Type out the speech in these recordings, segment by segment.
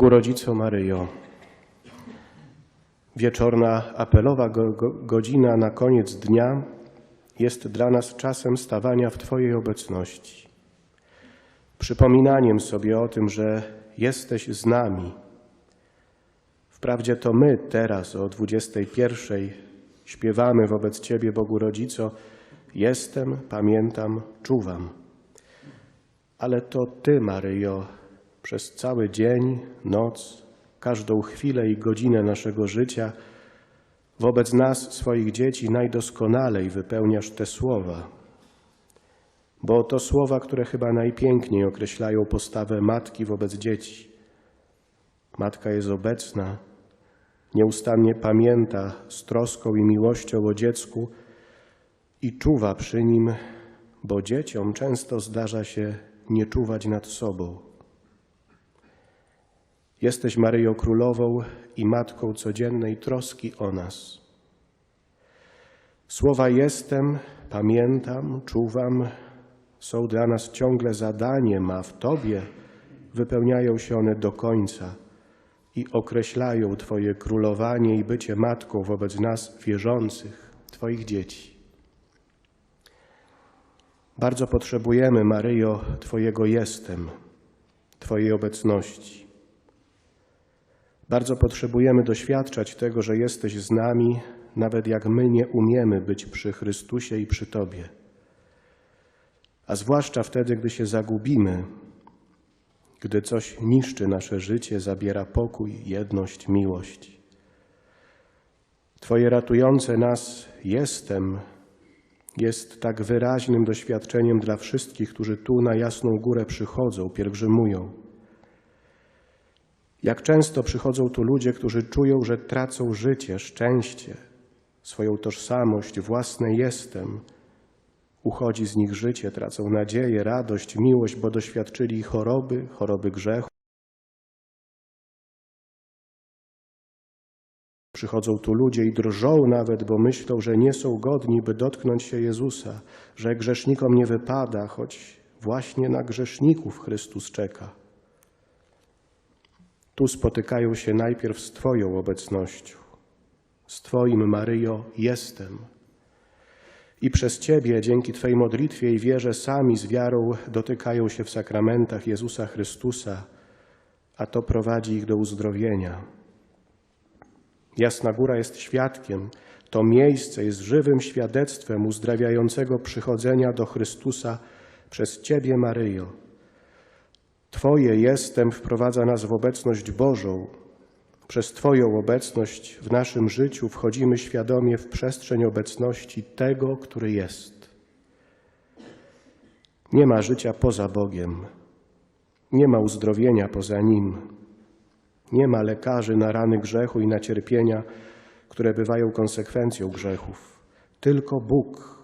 Bogu Rodzico Maryjo, wieczorna apelowa go, go, godzina na koniec dnia jest dla nas czasem stawania w Twojej obecności. Przypominaniem sobie o tym, że jesteś z nami. Wprawdzie to my teraz o 21 śpiewamy wobec Ciebie, Bogu Rodzico, jestem, pamiętam, czuwam. Ale to Ty, Maryjo, przez cały dzień, noc, każdą chwilę i godzinę naszego życia wobec nas, swoich dzieci, najdoskonalej wypełniasz te słowa. Bo to słowa, które chyba najpiękniej określają postawę matki wobec dzieci. Matka jest obecna, nieustannie pamięta z troską i miłością o dziecku i czuwa przy nim, bo dzieciom często zdarza się nie czuwać nad sobą. Jesteś Maryją Królową i Matką codziennej troski o nas. Słowa jestem, pamiętam, czuwam są dla nas ciągle zadaniem, a w Tobie wypełniają się one do końca i określają Twoje królowanie i bycie Matką wobec nas wierzących, Twoich dzieci. Bardzo potrzebujemy, Maryjo, Twojego jestem, Twojej obecności. Bardzo potrzebujemy doświadczać tego, że jesteś z nami, nawet jak my nie umiemy być przy Chrystusie i przy Tobie. A zwłaszcza wtedy, gdy się zagubimy, gdy coś niszczy nasze życie, zabiera pokój, jedność, miłość. Twoje ratujące nas jestem jest tak wyraźnym doświadczeniem dla wszystkich, którzy tu na Jasną Górę przychodzą, pielgrzymują. Jak często przychodzą tu ludzie, którzy czują, że tracą życie, szczęście, swoją tożsamość, własne jestem. Uchodzi z nich życie, tracą nadzieję, radość, miłość, bo doświadczyli choroby, choroby grzechu. Przychodzą tu ludzie i drżą nawet, bo myślą, że nie są godni, by dotknąć się Jezusa, że grzesznikom nie wypada, choć właśnie na grzeszników Chrystus czeka. Tu spotykają się najpierw z Twoją obecnością, z Twoim, Maryjo, jestem. I przez Ciebie, dzięki Twojej modlitwie i wierze, sami z wiarą dotykają się w sakramentach Jezusa Chrystusa, a to prowadzi ich do uzdrowienia. Jasna Góra jest świadkiem. To miejsce jest żywym świadectwem uzdrawiającego przychodzenia do Chrystusa przez Ciebie, Maryjo. Twoje jestem wprowadza nas w obecność Bożą. Przez Twoją obecność w naszym życiu wchodzimy świadomie w przestrzeń obecności tego, który jest. Nie ma życia poza Bogiem. Nie ma uzdrowienia poza Nim. Nie ma lekarzy na rany grzechu i na cierpienia, które bywają konsekwencją grzechów. Tylko Bóg.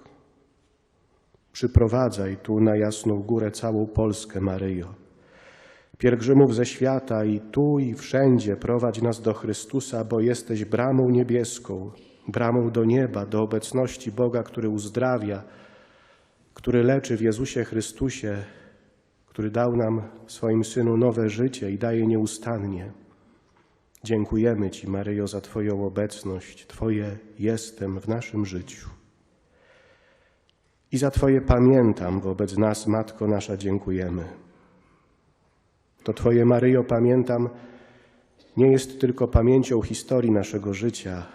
Przyprowadzaj tu na Jasną Górę całą Polskę, Maryjo. Pielgrzymów ze świata i tu i wszędzie prowadź nas do Chrystusa, bo jesteś bramą niebieską, bramą do nieba, do obecności Boga, który uzdrawia, który leczy w Jezusie Chrystusie, który dał nam w swoim Synu nowe życie i daje nieustannie. Dziękujemy Ci, Maryjo, za Twoją obecność, Twoje jestem w naszym życiu. I za Twoje pamiętam wobec nas, Matko nasza, dziękujemy. To Twoje, Maryjo, pamiętam, nie jest tylko pamięcią historii naszego życia.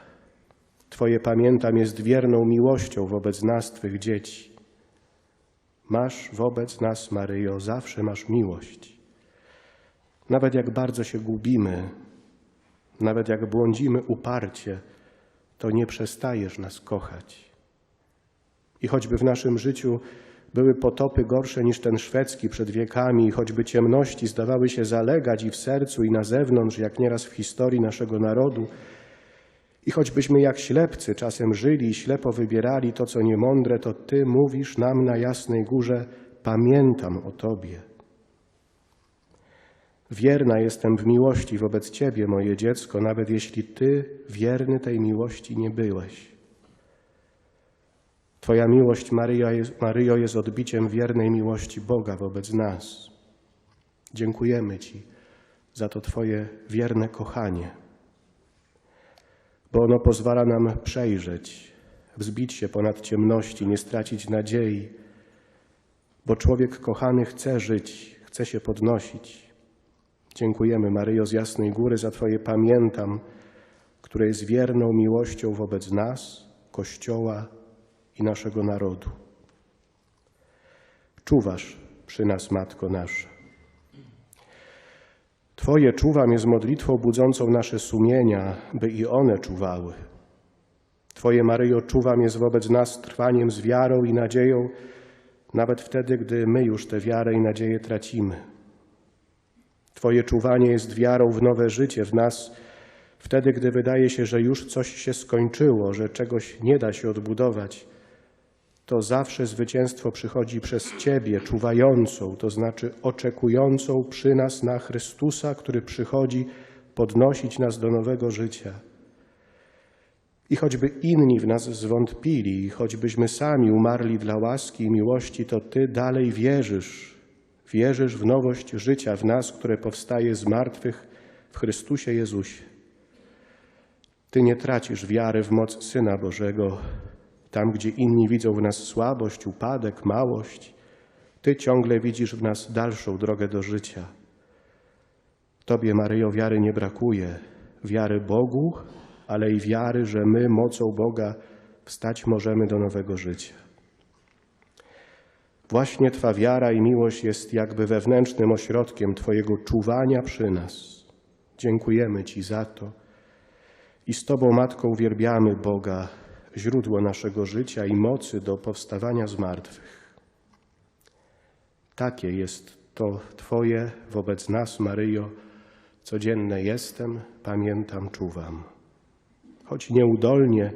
Twoje pamiętam jest wierną miłością wobec nas, Twych dzieci. Masz wobec nas, Maryjo, zawsze masz miłość. Nawet jak bardzo się gubimy, nawet jak błądzimy uparcie, to nie przestajesz nas kochać. I choćby w naszym życiu były potopy gorsze niż ten szwedzki przed wiekami, i choćby ciemności zdawały się zalegać i w sercu, i na zewnątrz, jak nieraz w historii naszego narodu, i choćbyśmy jak ślepcy czasem żyli i ślepo wybierali to, co niemądre, to Ty mówisz nam na jasnej górze: Pamiętam o Tobie. Wierna jestem w miłości wobec Ciebie, moje dziecko, nawet jeśli Ty wierny tej miłości nie byłeś. Twoja miłość, Maryjo jest, Maryjo, jest odbiciem wiernej miłości Boga wobec nas. Dziękujemy Ci za to Twoje wierne kochanie, bo ono pozwala nam przejrzeć, wzbić się ponad ciemności, nie stracić nadziei, bo człowiek kochany chce żyć, chce się podnosić. Dziękujemy, Maryjo z Jasnej Góry, za Twoje pamiętam, które jest wierną miłością wobec nas, Kościoła i naszego narodu. Czuwasz przy nas, Matko nasza. Twoje czuwam jest modlitwą budzącą nasze sumienia, by i one czuwały. Twoje, Maryjo, czuwam jest wobec nas trwaniem z wiarą i nadzieją, nawet wtedy, gdy my już tę wiarę i nadzieję tracimy. Twoje czuwanie jest wiarą w nowe życie w nas, wtedy, gdy wydaje się, że już coś się skończyło, że czegoś nie da się odbudować. To zawsze zwycięstwo przychodzi przez Ciebie, czuwającą, to znaczy oczekującą przy nas na Chrystusa, który przychodzi podnosić nas do nowego życia. I choćby inni w nas zwątpili, i choćbyśmy sami umarli dla łaski i miłości, to Ty dalej wierzysz. Wierzysz w nowość życia w nas, które powstaje z martwych w Chrystusie Jezusie. Ty nie tracisz wiary w moc Syna Bożego. Tam, gdzie inni widzą w nas słabość, upadek, małość, Ty ciągle widzisz w nas dalszą drogę do życia. Tobie, Maryjo, wiary nie brakuje. Wiary Bogu, ale i wiary, że my mocą Boga wstać możemy do nowego życia. Właśnie Twa wiara i miłość jest jakby wewnętrznym ośrodkiem Twojego czuwania przy nas. Dziękujemy Ci za to i z Tobą, Matko, uwielbiamy Boga, źródło naszego życia i mocy do powstawania z martwych. Takie jest to Twoje wobec nas, Maryjo, codzienne jestem, pamiętam, czuwam. Choć nieudolnie,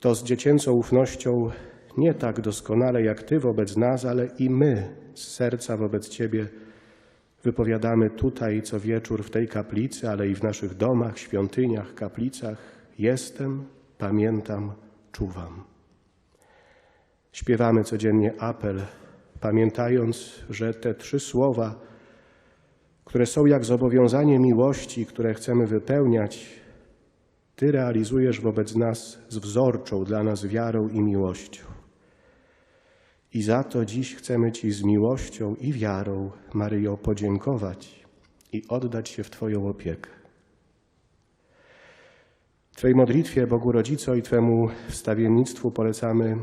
to z dziecięcą ufnością nie tak doskonale jak Ty wobec nas, ale i my z serca wobec Ciebie wypowiadamy tutaj co wieczór w tej kaplicy, ale i w naszych domach, świątyniach, kaplicach. Jestem, pamiętam, czuwam. Śpiewamy codziennie apel, pamiętając, że te trzy słowa, które są jak zobowiązanie miłości, które chcemy wypełniać, Ty realizujesz wobec nas z wzorczą dla nas wiarą i miłością. I za to dziś chcemy Ci z miłością i wiarą, Maryjo, podziękować i oddać się w Twoją opiekę. Twej modlitwie, Bogu Rodzico i Twemu wstawiennictwu polecamy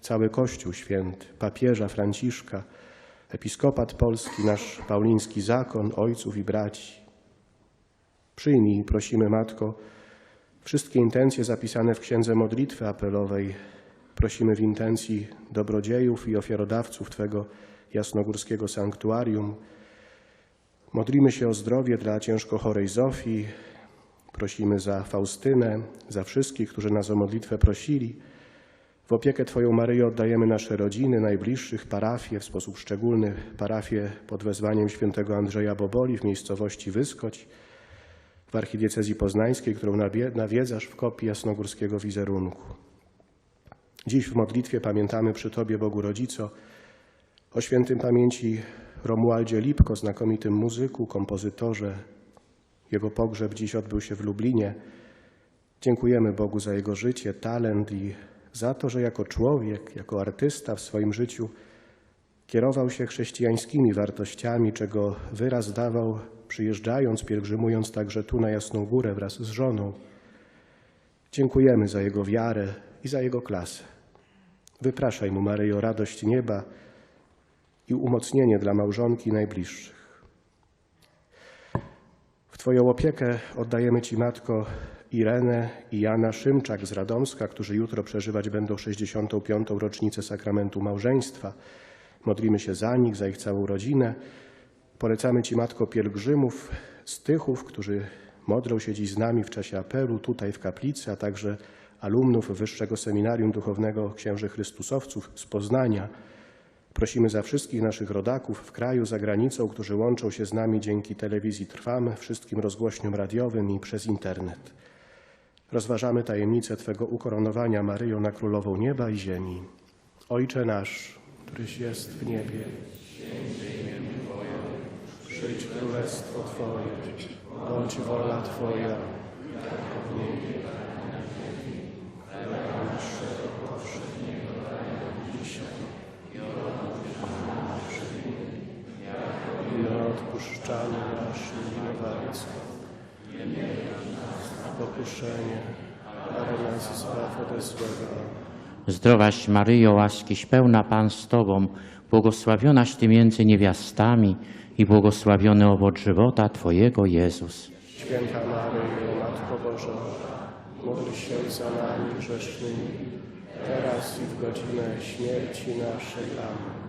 cały Kościół Święty, papieża Franciszka, episkopat polski, nasz pauliński zakon, ojców i braci. Przyjmij, prosimy Matko, wszystkie intencje zapisane w Księdze Modlitwy Apelowej. Prosimy w intencji dobrodziejów i ofiarodawców Twego jasnogórskiego sanktuarium. Modlimy się o zdrowie dla ciężko chorej Zofii, Prosimy za Faustynę, za wszystkich, którzy nas o modlitwę prosili. W opiekę Twoją Maryjo oddajemy nasze rodziny, najbliższych, parafie, w sposób szczególny parafię pod wezwaniem świętego Andrzeja Boboli w miejscowości Wyskoć, w archidiecezji poznańskiej, którą nawiedzasz w kopii jasnogórskiego wizerunku. Dziś w modlitwie pamiętamy przy Tobie, Bogu Rodzico, o świętym pamięci Romualdzie Lipko, znakomitym muzyku, kompozytorze, jego pogrzeb dziś odbył się w Lublinie. Dziękujemy Bogu za jego życie, talent i za to, że jako człowiek, jako artysta w swoim życiu kierował się chrześcijańskimi wartościami, czego wyraz dawał przyjeżdżając, pielgrzymując także tu na Jasną Górę wraz z żoną. Dziękujemy za jego wiarę i za jego klasę. Wypraszaj mu, Maryjo, radość nieba i umocnienie dla małżonki najbliższych. Twoją opiekę oddajemy Ci, Matko, Irenę i Jana Szymczak z Radomska, którzy jutro przeżywać będą 65. rocznicę sakramentu małżeństwa. Modlimy się za nich, za ich całą rodzinę. Polecamy Ci, Matko, pielgrzymów z Tychów, którzy modlą się dziś z nami w czasie apelu tutaj w kaplicy, a także alumnów Wyższego Seminarium Duchownego Księży Chrystusowców z Poznania. Prosimy za wszystkich naszych rodaków w kraju, za granicą, którzy łączą się z nami dzięki telewizji Trwam, wszystkim rozgłośniom radiowym i przez internet. Rozważamy tajemnicę Twego ukoronowania Maryją na Królową Nieba i Ziemi. Ojcze nasz, któryś jest w niebie, święty imię Twoje, Przyjdź królestwo Twoje, bądź wola Twoja, i na odpuszczanie naszym winowajcom. Pokuszenie, ale nas zbaw ode złego. Zdrowaś Maryjo, łaskiś pełna Pan z Tobą, błogosławionaś Ty między niewiastami i błogosławiony owoc żywota Twojego Jezus. Święta Maryjo, Matko Boża, módl się za nami grzesznymi, teraz i w godzinę śmierci naszej. Amen.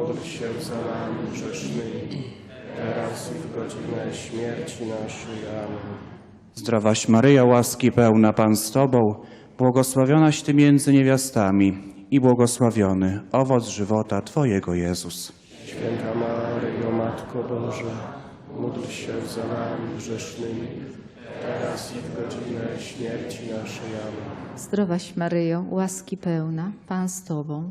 módl się za nami grzesznymi, teraz i w godzinę śmierci naszej. Amen. Zdrowaś Maryjo, łaski pełna Pan z Tobą, błogosławionaś Ty między niewiastami i błogosławiony owoc żywota Twojego Jezus. Święta Maryjo, Matko Boża, módl się za nami grzesznymi, teraz i w godzinę śmierci naszej. Amen. Zdrowaś Maryjo, łaski pełna, Pan z Tobą,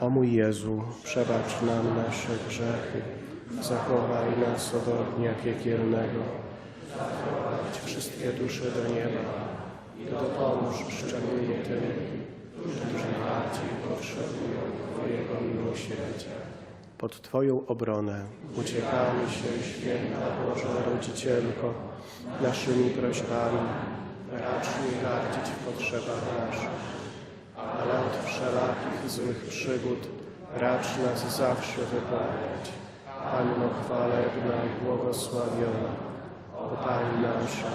O mój Jezu, przebacz nam nasze grzechy, zachowaj nas od ognia piekielnego, zaprowadź wszystkie dusze do nieba i dopomóż szczególnie tym, którzy najbardziej potrzebują Twojego miłosierdzia. Pod Twoją obronę uciekamy się, święta Boża Rodzicielko, naszymi prośbami, racz nie gardzić w potrzebach naszych, od wszelakich złych przygód racz nas zawsze wybawiać. Panno chwalebna i błogosławiona, o Pani nasza,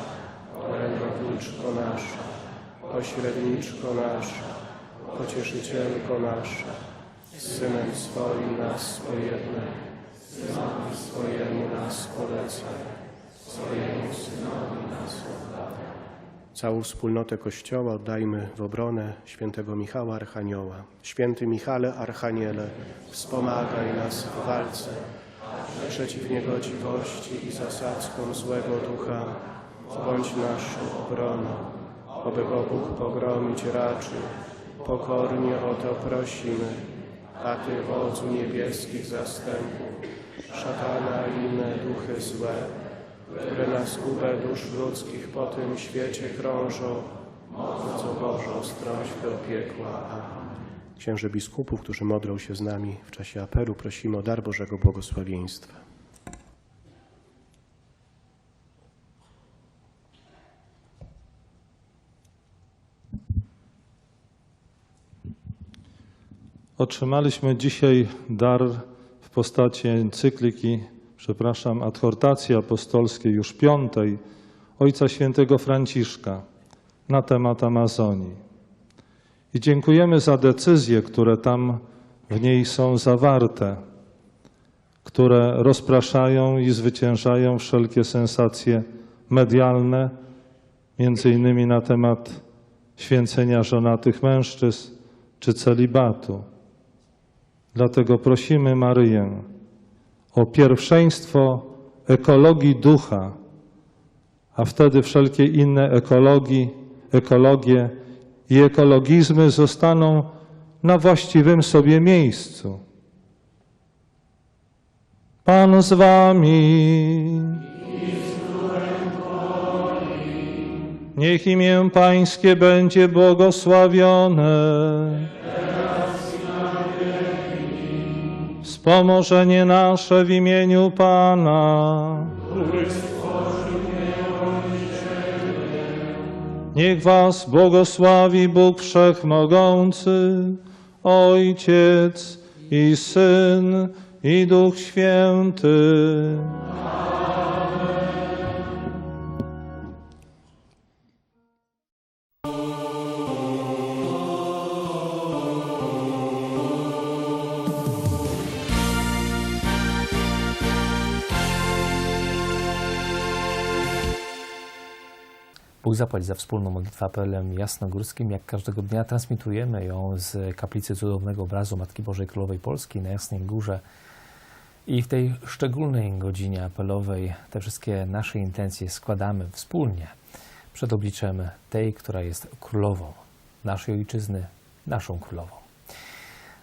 orędowniczko nasza, pośredniczko nasza, pocieszycielko nasza, Synem swoim nas pojednaj, Synowi swojemu nas polecaj, swojemu Synowi nas oddawaj. Całą wspólnotę Kościoła oddajmy w obronę świętego Michała Archanioła. Święty Michale Archaniele, wspomagaj nas w walce przeciw niegodziwości i zasadzkom złego ducha. Bądź naszą obroną, oby go Bóg pogromić raczył. Pokornie o to prosimy, a Ty wodzu niebieskich zastępów, szatana i inne duchy złe, które na zgubę dusz ludzkich po tym świecie krążą, mocą Bożą stroś do piekła. Amen. Księży biskupów, którzy modlą się z nami w czasie apelu, prosimy o dar Bożego błogosławieństwa. Otrzymaliśmy dzisiaj dar w postaci encykliki, przepraszam, adhortacji apostolskiej już piątej Ojca Świętego Franciszka na temat Amazonii. I dziękujemy za decyzje, które tam w niej są zawarte, które rozpraszają i zwyciężają wszelkie sensacje medialne, między innymi na temat święcenia żonatych mężczyzn czy celibatu. Dlatego prosimy Maryję o pierwszeństwo ekologii ducha, a wtedy wszelkie inne ekologii, ekologie i ekologizmy zostaną na właściwym sobie miejscu. Pan z wami. Niech imię Pańskie będzie błogosławione. Wspomożenie nasze w imieniu Pana. Niech Was błogosławi Bóg Wszechmogący, Ojciec i Syn i Duch Święty. Bóg za wspólną modlitwę apelem jasnogórskim. Jak każdego dnia transmitujemy ją z kaplicy cudownego obrazu Matki Bożej Królowej Polski na Jasnej Górze. I w tej szczególnej godzinie apelowej te wszystkie nasze intencje składamy wspólnie przed obliczem tej, która jest królową naszej ojczyzny, naszą królową.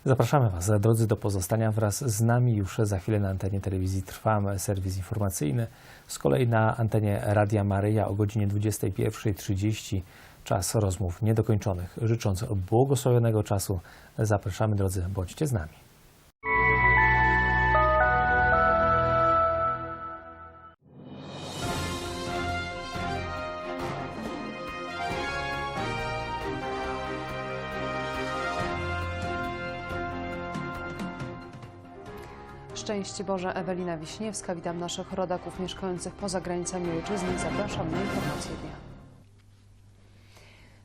Zapraszamy Was, drodzy, do pozostania wraz z nami. Już za chwilę na antenie telewizji trwam serwis informacyjny. Z kolei na antenie Radia Maryja o godzinie 21.30 czas rozmów niedokończonych. Życząc błogosławionego czasu, zapraszamy, drodzy, bądźcie z nami. Szczęście Boże, Ewelina Wiśniewska. Witam naszych rodaków mieszkających poza granicami ojczyzny. Zapraszam na informacje dnia.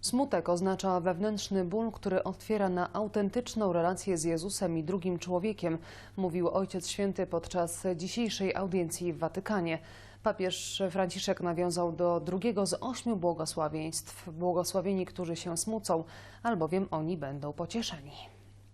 Smutek oznacza wewnętrzny ból, który otwiera na autentyczną relację z Jezusem i drugim człowiekiem, mówił Ojciec Święty podczas dzisiejszej audiencji w Watykanie. Papież Franciszek nawiązał do drugiego z ośmiu błogosławieństw. Błogosławieni, którzy się smucą, albowiem oni będą pocieszeni.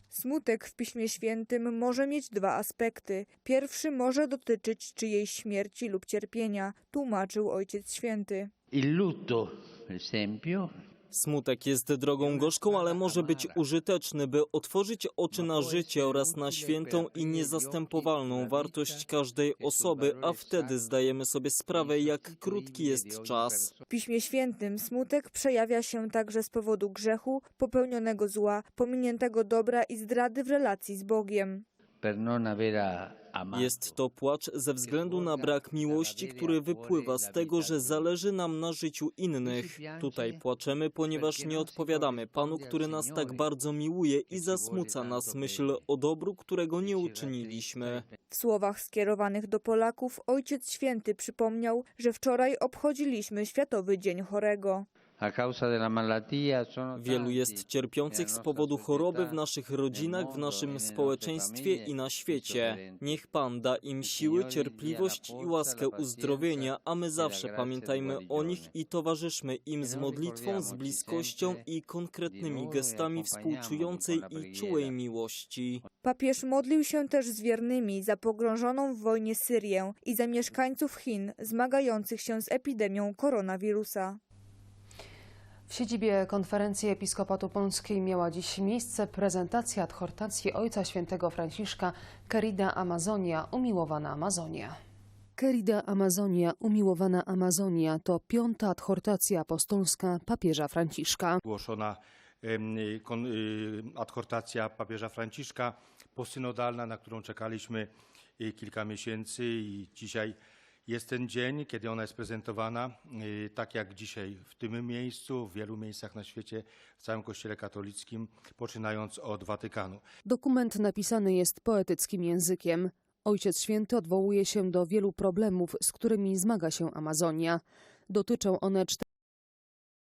Smutek w Piśmie Świętym może mieć dwa aspekty. Pierwszy może dotyczyć czyjejś śmierci lub cierpienia, tłumaczył Ojciec Święty. Il lutto, per esempio, Smutek jest drogą gorzką, ale może być użyteczny, by otworzyć oczy na życie oraz na świętą i niezastępowalną wartość każdej osoby, a wtedy zdajemy sobie sprawę, jak krótki jest czas. W Piśmie Świętym smutek przejawia się także z powodu grzechu, popełnionego zła, pominiętego dobra i zdrady w relacji z Bogiem. Jest to płacz ze względu na brak miłości, który wypływa z tego, że zależy nam na życiu innych. Tutaj płaczemy, ponieważ nie odpowiadamy Panu, który nas tak bardzo miłuje i zasmuca nas myśl o dobru, którego nie uczyniliśmy. W słowach skierowanych do Polaków Ojciec Święty przypomniał, że wczoraj obchodziliśmy Światowy Dzień Chorego. Wielu jest cierpiących z powodu choroby w naszych rodzinach, w naszym społeczeństwie i na świecie. Niech Pan da im siły, cierpliwość i łaskę uzdrowienia, a my zawsze pamiętajmy o nich i towarzyszmy im z modlitwą, z bliskością i konkretnymi gestami współczującej i czułej miłości. Papież modlił się też z wiernymi za pogrążoną w wojnie Syrię i za mieszkańców Chin zmagających się z epidemią koronawirusa. W siedzibie Konferencji Episkopatu Polskiej miała dziś miejsce prezentacja adhortacji Ojca Świętego Franciszka Querida Amazonia, umiłowana Amazonia. Querida Amazonia, umiłowana Amazonia to piąta adhortacja apostolska papieża Franciszka. Głoszona y, adhortacja papieża Franciszka posynodalna, na którą czekaliśmy y, kilka miesięcy i dzisiaj jest ten dzień, kiedy ona jest prezentowana, y, tak jak dzisiaj w tym miejscu, w wielu miejscach na świecie, w całym Kościele katolickim, poczynając od Watykanu. Dokument napisany jest poetyckim językiem. Ojciec Święty odwołuje się do wielu problemów, z którymi zmaga się Amazonia. Dotyczą one